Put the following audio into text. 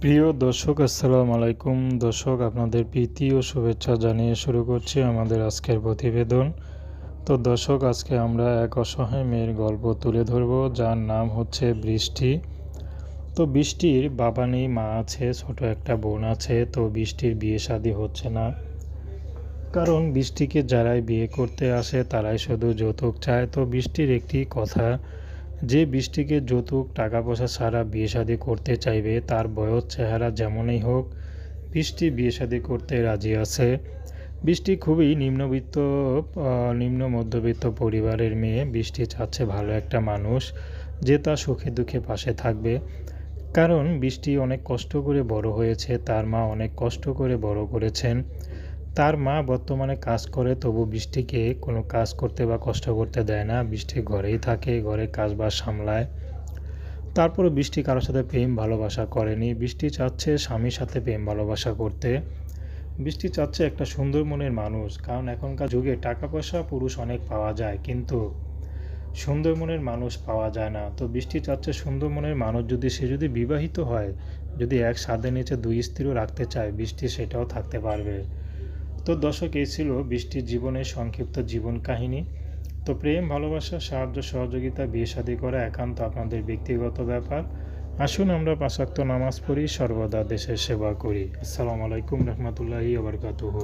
প্রিয় দর্শক, আসসালামু আলাইকুম। দর্শক, আপনাদের প্রীতি ও শুভেচ্ছা জানিয়ে শুরু করছি আমাদের আজকের প্রতিবেদন। তো দর্শক, আজকে আমরা এক অসহায় মেয়ের গল্প তুলে ধরব, যার নাম হচ্ছে বৃষ্টি। তো বৃষ্টির বাবা নেই মা আছে, ছোট একটা বোন আছে, তো বৃষ্টির বিয়ে শাদী হচ্ছে না। কারণ বৃষ্টিকে যারাই বিয়ে করতে আসে, তারাই শুধু যৌতুক চায়। তো বৃষ্টির একটি কথা যে বৃষ্টিকে যৌতুক টাকা পয়সা ছাড়া বিয়ে শাদী করতে চাইবে, তার বয়স, চেহারা যেমনই হোক, বৃষ্টি বিয়ে শাদী করতে রাজি আছে। বৃষ্টি খুবই নিম্নবিত্ত নিম্ন মধ্যবিত্ত পরিবারের মেয়ে। বৃষ্টি চাচ্ছে ভালো একটা মানুষ যে তার সুখে দুঃখে পাশে থাকবে। কারণ বৃষ্টি অনেক কষ্ট করে বড় হয়েছে, তার মা অনেক কষ্ট করে বড় করেছেন। তার মা বর্তমানে কাজ করে, তবু বৃষ্টিকে কোনো কাজ করতে বা কষ্ট করতে দেয় না। বৃষ্টি ঘরেই থাকে, ঘরে কাজ বাজ সামলায়। তারপরে বৃষ্টি কারোর সাথে প্রেম, ভালোবাসা করেনি। বৃষ্টি চাচ্ছে স্বামীর সাথে প্রেম, ভালোবাসা করতে। বৃষ্টি চাচ্ছে একটা সুন্দর মনের মানুষ। কারণ এখনকার যুগে টাকা পয়সা পুরুষ অনেক পাওয়া যায়, কিন্তু সুন্দর মনের মানুষ পাওয়া যায় না। তো বৃষ্টি চাচ্ছে সুন্দর মনের মানুষ। যদি সে যদি বিবাহিত হয়, যদি এক সাদের নিচে দুই স্ত্রীও রাখতে চায়, বৃষ্টি সেটাও থাকতে পারবে। তো দর্শক, এই ছিল বৃষ্টির জীবনের সংক্ষিপ্ত জীবন কাহিনী। তো প্রেম, ভালোবাসা, সাহায্য, সহযোগিতা, বিয়ে শাদী করা একান্ত আপনাদের ব্যক্তিগত ব্যাপার। আসুন আমরা পাশাক্ত নামাজ পড়ি, সর্বদা দেশের সেবা করি। আসসালামু আলাইকুম রহমতুল্লাহি আবরকাতুহ